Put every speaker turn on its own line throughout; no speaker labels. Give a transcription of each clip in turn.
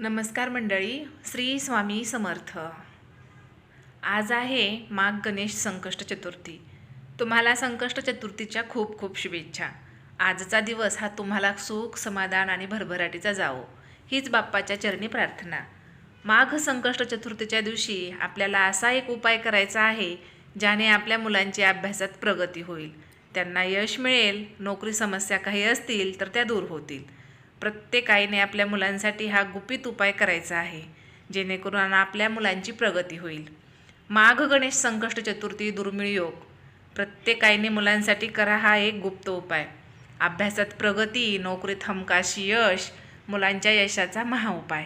नमस्कार मंडळी श्री स्वामी समर्थ. आज आहे माघ गणेश संकष्ट चतुर्थी. तुम्हाला संकष्ट चतुर्थीच्या खूप खूप शुभेच्छा. आजचा दिवस हा तुम्हाला सुख समाधान आणि भरभराटीचा जावो. हीच बाप्पाच्या चरणी प्रार्थना. माघ संकष्ट चतुर्थीच्या दिवशी आपल्याला असा एक उपाय करायचा आहे ज्याने आपल्या मुलांची अभ्यासात प्रगती होईल. त्यांना यश मिळेल नोकरी समस्या काही असतील तर त्या दूर होतील. प्रत्येक आईने आपल्या मुलांसाठी हा गुपित उपाय करायचा आहे जेणेकरून आपल्या मुलांची प्रगती होईल. माघ गणेश संकष्ट चतुर्थी दुर्मिळ योग. प्रत्येक आईने मुलांसाठी करा हा एक गुप्त उपाय. अभ्यासात प्रगती नोकरीत हमकाशी यश मुलांच्या यशाचा महाउपाय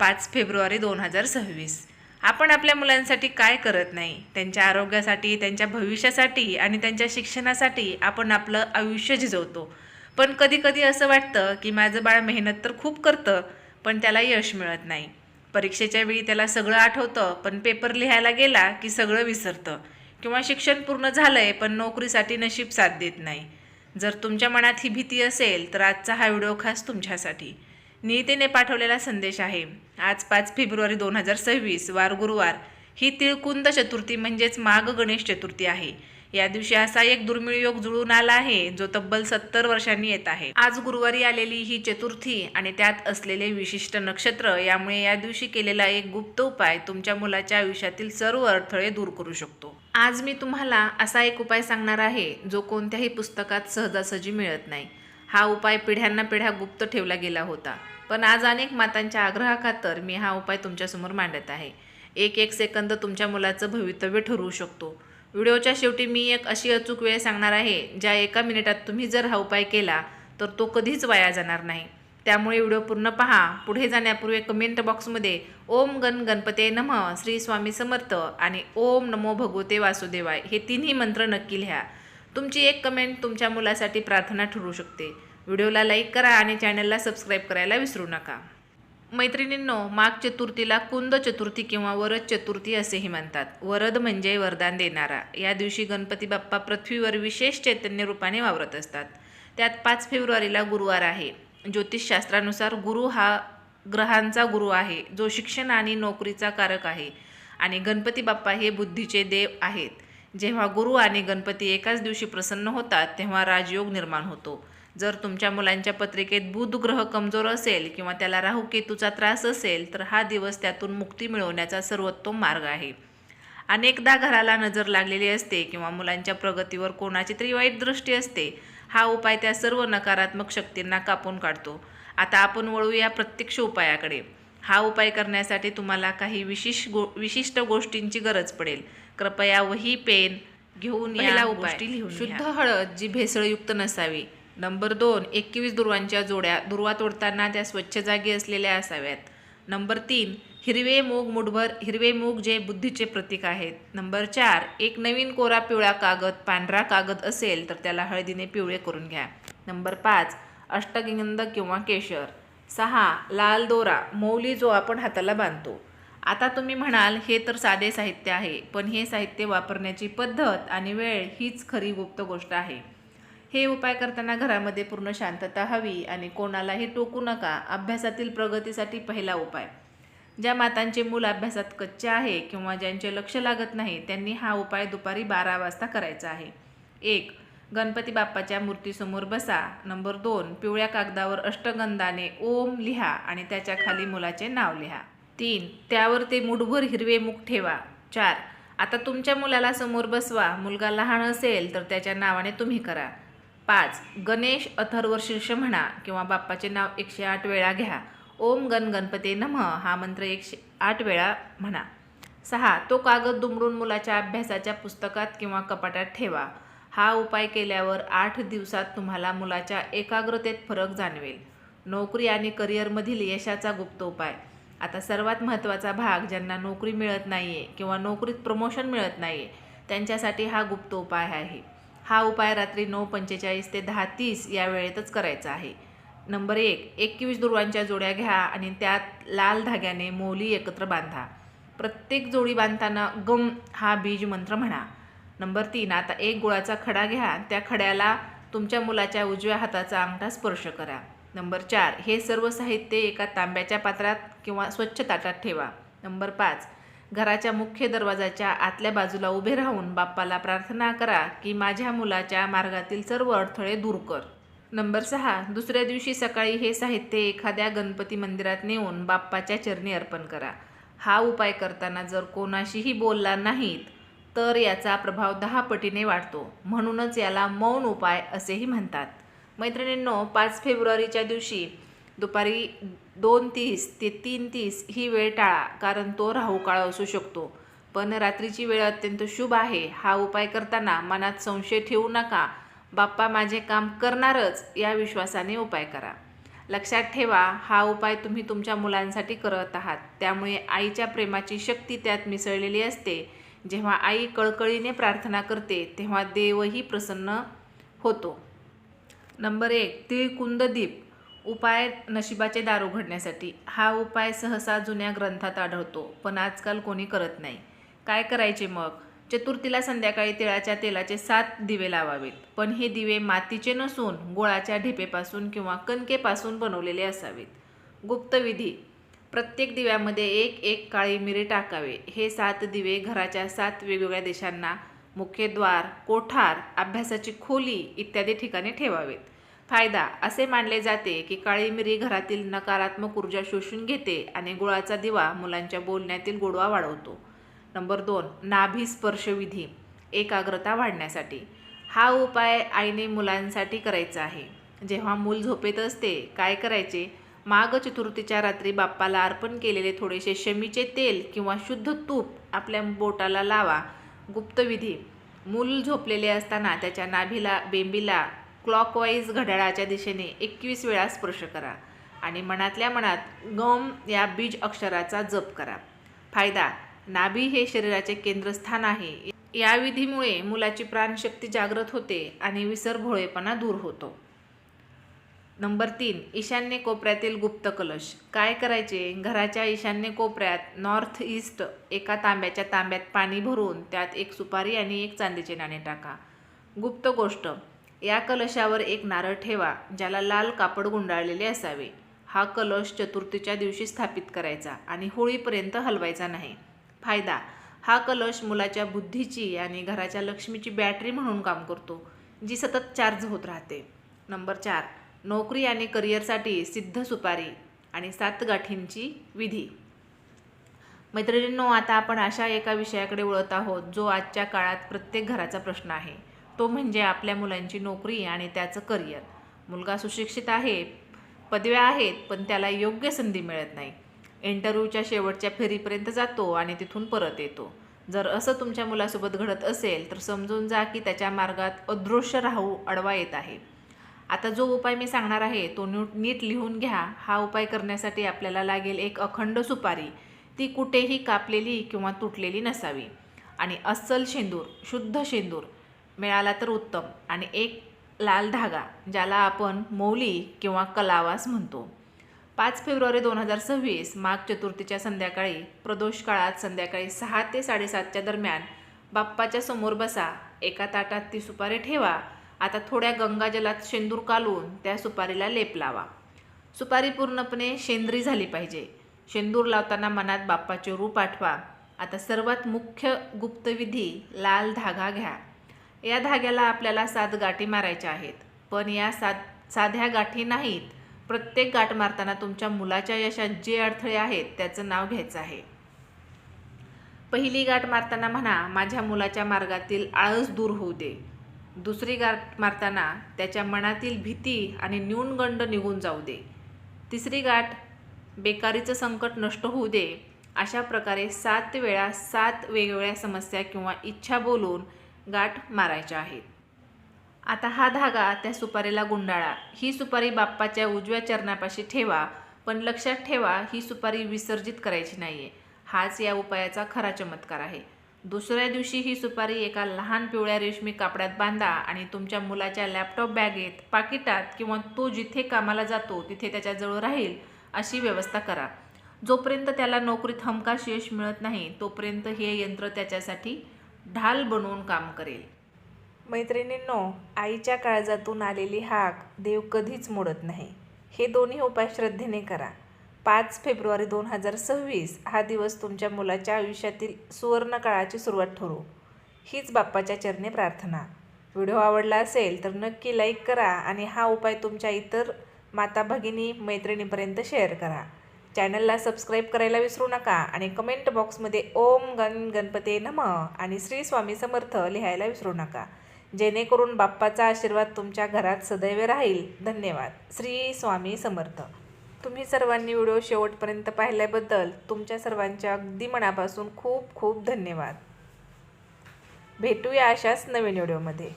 पाच फेब्रुवारी दोन हजार सव्वीस. आपण आपल्या मुलांसाठी काय करत नाही त्यांच्या आरोग्यासाठी त्यांच्या भविष्यासाठी आणि त्यांच्या शिक्षणासाठी आपण आपलं आयुष्य झिजवतो पण कधी कधी असं वाटतं की माझं बाळ मेहनत तर खूप करतं पण त्याला यश मिळत नाही. परीक्षेच्या वेळी त्याला सगळं आठवतं पण पेपर लिहायला गेला की सगळं विसरतं. किंवा शिक्षण पूर्ण झालं आहे पण नोकरीसाठी नशीब साथ देत नाही. जर तुमच्या मनात ही भीती असेल तर आजचा हा व्हिडिओ खास तुमच्यासाठी. नियतीने पाठवलेला संदेश आहे. आज पाच फेब्रुवारी दोन हजार सव्वीस वार गुरुवार. ही तिळकुंद चतुर्थी म्हणजेच माघ गणेश चतुर्थी आहे. या दिवशी असा एक दुर्मिळ योग जुळून आला आहे जो तब्बल सत्तर वर्षांनी येत आहे. आज गुरुवारी आलेली ही चतुर्थी आणि त्यात असलेले विशिष्ट नक्षत्र यामुळे या दिवशी केलेला एक गुप्त उपाय तुमच्या मुलाच्या आयुष्यातील सर्व अडथळे दूर करू शकतो. आज मी तुम्हाला असा एक उपाय सांगणार आहे जो कोणत्याही पुस्तकात सहजासहजी मिळत नाही. हा उपाय पिढ्यांना पिढ्या गुप्त ठेवला गेला होता. पण आज अनेक मातांच्या आग्रहाखातर मी हा उपाय तुमच्यासमोर मांडत आहे. एक एक सेकंद तुमच्या मुलाचं भवितव्य ठरवू शकतो. व्हिडिओच्या शेवटी मी एक अशी अचूक वेळ सांगणार आहे ज्या एका मिनिटात तुम्ही जर हा उपाय केला तर तो कधीच वाया जाणार नाही. त्यामुळे व्हिडिओ पूर्ण पहा. पुढे जाण्यापूर्वी कमेंट बॉक्समध्ये ओम गण गणपते नम श्री स्वामी समर्थ आणि ओम नमो भगवते वासुदेवाय हे तिन्ही मंत्र नक्की लिहा. तुमची एक कमेंट तुमच्या मुलासाठी प्रार्थना ठरू शकते. व्हिडिओला लाईक करा आणि चॅनलला सबस्क्राईब करायला विसरू नका. मैत्रिणींनो माघ चतुर्थीला कुंद चतुर्थी किंवा वरद चतुर्थी असेही म्हणतात. वरद म्हणजे वरदान देणारा. या दिवशी गणपती बाप्पा पृथ्वीवर विशेष चैतन्य रूपाने वावरत असतात. त्यात पाच फेब्रुवारीला गुरुवार आहे. ज्योतिषशास्त्रानुसार गुरु हा ग्रहांचा गुरु आहे जो शिक्षण आणि नोकरीचा कारक आहे आणि गणपती बाप्पा हे बुद्धीचे देव आहेत. जेव्हा गुरु आणि गणपती एकाच दिवशी प्रसन्न होतात तेव्हा राजयोग निर्माण होतो. जर तुमच्या मुलांच्या पत्रिकेत बुध ग्रह कमजोर असेल किंवा त्याला राहू केतूचा त्रास असेल तर हा दिवस त्यातून मुक्ती मिळवण्याचा सर्वोत्तम मार्ग आहे. अनेकदा घराला नजर लागलेली असते किंवा मुलांच्या प्रगतीवर कोणाची तरी वाईट दृष्टी असते हा उपाय त्या सर्व नकारात्मक शक्तींना कापून काढतो. आता आपण वळूया प्रत्यक्ष उपायाकडे. हा उपाय करण्यासाठी तुम्हाला काही विशिष्ट गो विशिष्ट गोष्टींची गरज पडेल. कृपया वही पेन घेऊन या उपाय शुद्ध हळद जी भेसळयुक्त नसावी नंबर दोन एकवीस दुर्वांच्या जोड्या दुर्वा तोडताना त्या स्वच्छ जागी असलेल्या असाव्यात. नंबर तीन हिरवे मूग मुठभर हिरवे मूग जे बुद्धीचे प्रतीक आहेत. नंबर चार एक नवीन कोरा पिवळा कागद पांढरा कागद असेल तर त्याला हळदीने पिवळे करून घ्या. नंबर पाच अष्टगिंद किंवा केशर. सहा लाल दोरा मौली जो आपण हाताला बांधतो. आता तुम्ही म्हणाल हे तर साधे साहित्य आहे पण हे साहित्य वापरण्याची पद्धत आणि वेळ हीच खरी गुप्त गोष्ट आहे. हे उपाय करताना घरामध्ये पूर्ण शांतता हवी आणि कोणालाही टोकू नका अभ्यासातील प्रगतीसाठी पहिला उपाय. ज्या मातांचे मूल अभ्यासात कच्चे आहे किंवा ज्यांचे लक्ष लागत नाही त्यांनी हा उपाय दुपारी बारा वाजता करायचा आहे. एक गणपती बाप्पाच्या मूर्तीसमोर बसा. नंबर दोन पिवळ्या कागदावर अष्टगंधाने ओम लिहा आणि त्याच्याखाली मुलाचे नाव लिहा. तीन त्यावर ते मुठभर हिरवे मुख ठेवा. चार आता तुमच्या मुलाला समोर बसवा. मुलगा लहान असेल तर त्याच्या नावाने तुम्ही करा. पाच गणेश अथर्व शीर्ष म्हणा किंवा बाप्पाचे नाव एकशे आठ वेळा घ्या. ओम गण गणपते नम हा मंत्र एकशे आठ वेळा म्हणा. सहा तो कागद दुमडून मुलाच्या अभ्यासाच्या पुस्तकात किंवा कपाटात ठेवा. हा उपाय केल्यावर आठ दिवसात तुम्हाला मुलाच्या एकाग्रतेत फरक जाणवेल. नोकरी आणि करिअरमधील यशाचा गुप्त उपाय. आता सर्वात महत्त्वाचा भाग ज्यांना नोकरी मिळत नाही आहे किंवा नोकरीत प्रमोशन मिळत नाही आहे त्यांच्यासाठी हा गुप्त उपाय आहे. हा उपाय रात्री नऊ पंचेचाळीस ते दहा तीस या वेळेतच करायचा आहे. नंबर एक एकवीस दुर्वांच्या जोड्या घ्या आणि त्यात लाल धाग्याने मोली एकत्र बांधा. प्रत्येक जोडी बांधताना गम हा बीज मंत्र म्हणा. नंबर तीन आता एक गुळाचा खडा घ्या त्या खड्याला तुमच्या मुलाच्या उजव्या हाताचा अंगठा स्पर्श करा. नंबर चार हे सर्व साहित्य एका तांब्याच्या पात्रात किंवा स्वच्छ ताटात ठेवा. नंबर पाच घराच्या मुख्य दरवाजाच्या आतल्या बाजूला उभे राहून बाप्पाला प्रार्थना करा की माझ्या मुलाच्या मार्गातील सर्व अडथळे दूर कर. नंबर सहा दुसऱ्या दिवशी सकाळी हे साहित्य एखाद्या गणपती मंदिरात नेऊन बाप्पाच्या चरणी अर्पण करा. हा उपाय करताना जर कोणाशीही बोलला नाहीत तर याचा प्रभाव दहा पटीने वाढतो. म्हणूनच याला मौन उपाय असेही म्हणतात. मैत्रिणींनो पाच फेब्रुवारीच्या दिवशी दुपारी दोन तीस ते तीन तीस ही वेळ टाळा कारण तो राहू काळ असू शकतो. पण रात्रीची वेळ अत्यंत शुभ आहे हा उपाय करताना मनात संशय ठेवू नका. बाप्पा माझे काम करणारच या विश्वासाने उपाय करा. लक्षात ठेवा हा उपाय तुम्ही तुमच्या मुलांसाठी करत आहात. त्यामुळे आईच्या प्रेमाची शक्ती त्यात मिसळलेली असते. जेव्हा आई कळकळीने प्रार्थना करते तेव्हा देवही प्रसन्न होतो. नंबर एक तिळकुंद दीप. उपाय नशिबाचे दार उघडण्यासाठी हा उपाय सहसा जुन्या ग्रंथात आढळतो पण आजकाल कोणी करत नाही. काय करायचे मग? चतुर्थीला संध्याकाळी तिळाच्या तेलाचे सात दिवे लावावेत पण हे दिवे मातीचे नसून गोळाच्या ढेपेपासून किंवा कणकेपासून बनवलेले असावेत. गुप्तविधी प्रत्येक दिव्यामध्ये एक एक काळी मिरी टाकावे. हे सात दिवे घराच्या सात वेगवेगळ्या देशांना मुख्यद्वार कोठार अभ्यासाची खोली इत्यादी ठिकाणी ठेवावेत. फायदा असे मानले जाते की काळी मिरी घरातील नकारात्मक ऊर्जा शोषून घेते आणि गुळाचा दिवा मुलांच्या बोलण्यातील गोडवा वाढवतो. नंबर दोन नाभी स्पर्शविधी एकाग्रता वाढण्यासाठी. हा उपाय आईने मुलांसाठी करायचा आहे. जेव्हा मूल झोपेत असते काय करायचे? माघ चतुर्थीच्या रात्री बाप्पाला अर्पण केलेले थोडेसे शमीचे तेल किंवा शुद्ध तूप आपल्या बोटाला लावा. गुप्तविधी मूल झोपलेले असताना त्याच्या नाभीला बेंबीला क्लॉकवाईज घड्याळाच्या दिशेने एकवीस वेळा स्पर्श करा आणि मनातल्या मनात गम या बीज अक्षराचा जप करा. फायदा नाभी हे शरीराचे केंद्रस्थान आहे. या विधीमुळे मुलाची प्राणशक्ती जागृत होते आणि विसरभोळेपणा दूर होतो. नंबर तीन ईशान्य कोपऱ्यातील गुप्त कलश. काय करायचे? घराच्या ईशान्य कोपऱ्यात नॉर्थ ईस्ट एका तांब्याच्या तांब्यात पाणी भरून त्यात एक सुपारी आणि एक चांदीचे नाणे टाका. गुप्त गोष्ट या कलशावर एक नारळ ठेवा ज्याला लाल कापड गुंडाळलेले असावे. हा कलश चतुर्थीच्या दिवशी स्थापित करायचा आणि होळीपर्यंत हलवायचा नाही. फायदा हा कलश मुलाच्या बुद्धीची आणि घराच्या लक्ष्मीची बॅटरी म्हणून काम करतो जी सतत चार्ज होत राहते. नंबर चार नोकरी आणि करिअरसाठी सिद्ध सुपारी आणि सात गाठींची विधी. मैत्रिणींनो आता आपण अशा एका विषयाकडे वळत आहोत जो आजच्या काळात प्रत्येक घराचा प्रश्न आहे. तो म्हणजे आपल्या मुलांची नोकरी आणि त्याचं करिअर. मुलगा सुशिक्षित आहे पदव्या आहेत पण त्याला योग्य संधी मिळत नाही. इंटरव्ह्यूच्या शेवटच्या फेरीपर्यंत जातो आणि तिथून परत येतो. जर असं तुमच्या मुलासोबत घडत असेल तर समजून जा की त्याच्या मार्गात अदृश्य राहू अडवा येत आहे. आता जो उपाय मी सांगणार आहे तो न्यू नीट लिहून घ्या. हा उपाय करण्यासाठी आपल्याला लागेल एक अखंड सुपारी. ती कुठेही कापलेली किंवा तुटलेली नसावी. आणि अस्सल शेंदूर शुद्ध शेंदूर मिळाला तर उत्तम. आणि एक लाल धागा ज्याला आपण मौली किंवा कलावास म्हणतो. पाच फेब्रुवारी दोन हजार सव्वीस माघ चतुर्थीच्या संध्याकाळी प्रदोष काळात संध्याकाळी सहा ते साडेसातच्या दरम्यान बाप्पाच्या समोर बसा एका ताटात ती सुपारी ठेवा आता थोड्या गंगाजलात शेंदूर कालून त्या सुपारीला लेप लावा. सुपारी पूर्णपणे शेंद्री झाली पाहिजे. शेंदूर लावताना मनात बाप्पाचे रूप आठवा. आता सर्वात मुख्य गुप्तविधी लाल धागा घ्या. या धाग्याला आपल्याला सात गाठी मारायच्या आहेत. पण या सात साध्या गाठी नाहीत. प्रत्येक गाठ मारताना तुमच्या मुलाच्या यशात जे अडथळे आहेत त्याचं नाव घ्यायचं आहे. पहिली गाठ मारताना म्हणा माझ्या मुलाच्या मार्गातील आळस दूर होऊ दे. दुसरी गाठ मारताना त्याच्या मनातील भीती आणि न्यूनगंड निघून जाऊ दे. तिसरी गाठ बेकारीचं संकट नष्ट होऊ दे. अशा प्रकारे सात वेळा सात वेगवेगळ्या समस्या किंवा इच्छा बोलून गाठ मारायच्या आहेत. आता हा धागा त्या सुपारीला गुंडाळा. ही सुपारी बाप्पाच्या उजव्या चरणापाशी ठेवा पण लक्षात ठेवा ही सुपारी विसर्जित करायची नाही आहे हाच या उपायाचा खरा चमत्कार आहे. दुसऱ्या दिवशी ही सुपारी एका लहान पिवळ्या रेशमी कापड्यात बांधा आणि तुमच्या मुलाच्या लॅपटॉप बॅगेत पाकिटात किंवा तो जिथे कामाला जातो तिथे त्याच्याजवळ राहील अशी व्यवस्था करा. जोपर्यंत त्याला नोकरीत हमखास यश मिळत नाही तोपर्यंत हे यंत्र त्याच्यासाठी ढाल बनवून काम करेल. मैत्रिणींनो आईच्या काळजातून आलेली हाक देव कधीच मोडत नाही. हे दोन्ही उपाय श्रद्धेने करा. पाच फेब्रुवारी दोन हजार सव्वीस हा दिवस तुमच्या मुलाच्या आयुष्यातील सुवर्ण काळाची सुरुवात ठरू. हीच बाप्पाच्या चरणी प्रार्थना. व्हिडिओ आवडला असेल तर नक्की लाईक करा आणि हा उपाय तुमच्या इतर माता भगिनी मैत्रिणीपर्यंत शेअर करा. चॅनलला सबस्क्राईब करायला विसरू नका आणि कमेंट बॉक्समध्ये ओम गण गणपते नम आणि श्री स्वामी समर्थ लिहायला विसरू नका. जेणेकरून बाप्पाचा आशीर्वाद तुमच्या घरात सदैव राहील. धन्यवाद. श्री स्वामी समर्थ. तुम्ही सर्वांनी व्हिडिओ शेवटपर्यंत पाहिल्याबद्दल तुमच्या सर्वांच्या अगदी मनापासून खूप खूप धन्यवाद. भेटूया अशाच नवीन व्हिडिओमध्ये.